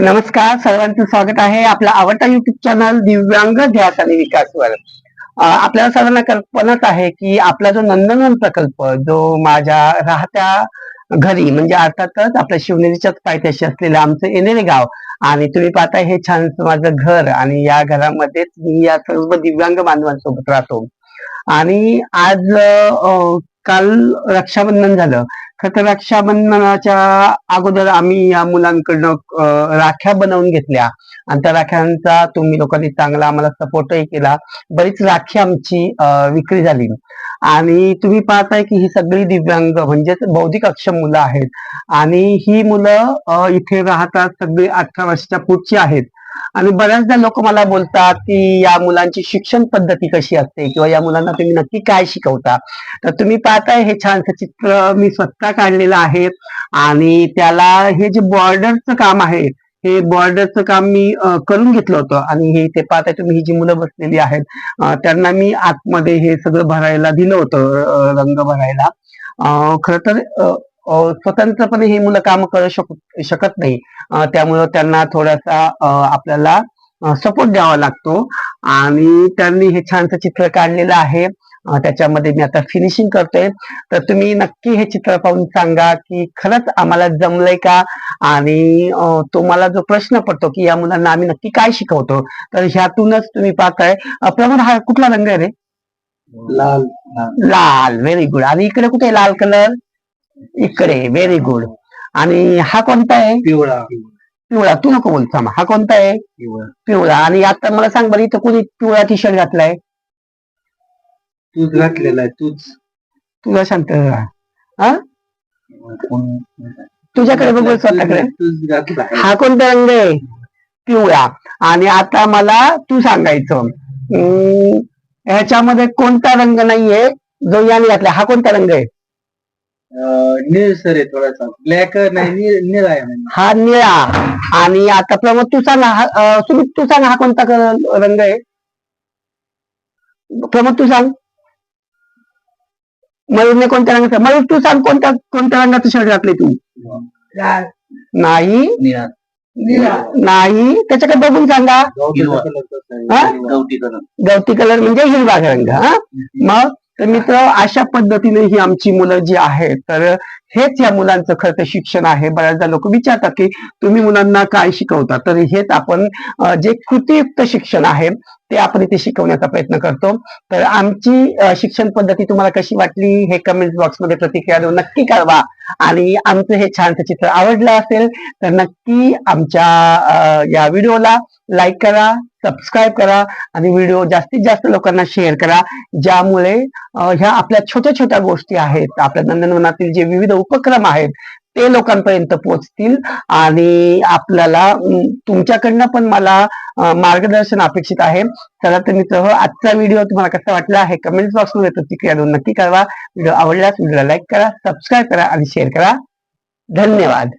नमस्कार सर्वांचं स्वागत आहे आपला आवडता युट्यूब चॅनल दिव्यांग ध्यास आणि विकासवर. आपल्याला सर्वांना कल्पनाच आहे की आपला जो नंदनवन प्रकल्प जो माझ्या राहत्या घरी म्हणजे अर्थातच आपल्या शिवनेरीच्याच पायथ्याशी असलेलं आमचं येणेरे गाव आणि तुम्ही पाहताय हे छान माझं घर आणि या घरामध्येच मी या सर्व दिव्यांग बांधवांसोबत राहतो. आणि आज काल रक्षाबंधन झालं. खर तर रक्षाबंधनाच्या अगोदर आम्ही या मुलांकडनं राख्या बनवून घेतल्या. आणि त्या राख्यांचा तुम्ही लोकांनी चांगला आम्हाला सपोर्टही केला. बरीच राखी आमची विक्री झाली. आणि तुम्ही पाहताय की ही सगळी दिव्यांग म्हणजेच बौद्धिक अक्षम मुलं आहेत. आणि ही मुलं इथे राहतात सगळी अठरा वर्षाच्या पुढची आहेत. आणि बऱ्याचदा लोक मला बोलतात की या मुलांची शिक्षण पद्धती कशी असते किंवा या मुलांना तुम्ही नक्की काय शिकवता? तर तुम्ही पाहताय हे छानसं चित्र मी स्वतः काढलेलं आहे आणि त्याला हे जे बॉर्डरचं काम आहे हे बॉर्डरचं काम मी करून घेतलं होतं आणि हे ते पाहताय तुम्ही ही जी मुलं बसलेली आहेत त्यांना मी आतमध्ये हे सगळं भरायला दिलं होतं रंग भरायला. खर तर स्वतंत्रपणे ही मुलं काम करू शक शकत नाही. त्यामुळं त्यांना थोडासा आपल्याला सपोर्ट द्यावा लागतो. आणि त्यांनी हे छानसं चित्र काढलेलं आहे. त्याच्यामध्ये मी आता फिनिशिंग करतोय. तर तुम्ही नक्की हे चित्र पाहून सांगा की खरंच आम्हाला जमलंय का? आणि तुम्हाला जो प्रश्न पडतो की या मुलांना आम्ही नक्की काय शिकवतो? तर ह्यातूनच तुम्ही पाहताय. प्रमोद हा कुठला रंग आहे रे? लाल लाल. व्हेरी गुड आणि इकडे कुठे लाल कलर इकडे व्हेरी गुड आणि हा कोणता आहे? पिवळा. पिवळा. तू नको बोल थांब. हा कोणता आहे? पिवळा. पिवळा. आणि आता मला सांग बरं इथं कोणी पिवळा टी शर्ट घातलाय? तूच घातलेला आहे तूच. तुला शांत. हा? तुझ्याकडे बघू स्वतःकडे. तूच घातला हा कोणता रंग आहे? पिवळा. आणि आता मला तू सांगायचं ह्याच्यामध्ये कोणता रंग नाहीये? जो याने घातला हा कोणता रंग आहे? निळ सर आहे थोडासा. ब्लॅक नाही निळ निळ आहे म्हणजे. हा निळा. आणि आता प्रमोद तू सांग हा अं, सुमित तू सांग हा कोणता क- रंग आहे? प्रमोद तू सांग मयूरने कोणत्या रंगाचा मयूर तू सांग कोणत्या कोणत्या रंगाचं शर्ट घातले तू? नाही. निळा. नाही. त्याच्याकडे बघून सांगा. हिरवा. हा? गवती कलर म्हणजे हिरवा रंग हा? मग? तर मित्र अशा पद्धतीने ही आमची मुलं जी आहेत तर हेच या मुलांचं खरं तर शिक्षण आहे. बऱ्याचदा लोक विचारतात की तुम्ही मुलांना काय शिकवता? तर हेच आपण जे कृतीयुक्त शिक्षण आहे ते आपण इथे शिकवण्याचा प्रयत्न करतो. तर आमची शिक्षण पद्धती तुम्हाला कशी वाटली हे कमेंट बॉक्समध्ये प्रतिक्रिया देऊन नक्की कळवा. आणि आमचं हे छानसं चित्र आवडलं असेल तर नक्की आमच्या या व्हिडिओला लाईक करा. सबस्क्राईब करा आणि व्हिडिओ जास्तीत जास्त लोकांना शेअर करा ज्यामुळे ह्या आपल्या छोट्या छोट्या गोष्टी आहेत आपल्या नंदनवनातील जे विविध उपक्रम आहेत ते लोकांपर्यंत पोहोचतील आणि आपल्याला तुमच्याकडनं पण मला मार्गदर्शन अपेक्षित आहे. चला तर मित्र हो, आजचा व्हिडिओ तुम्हाला कसा वाटला आहे कमेंट बॉक्समध्ये प्रतिक्रिया देऊन नक्की कळवा. व्हिडिओ आवडल्यास व्हिडिओला लाईक करा सबस्क्राईब करा आणि शेअर करा. धन्यवाद.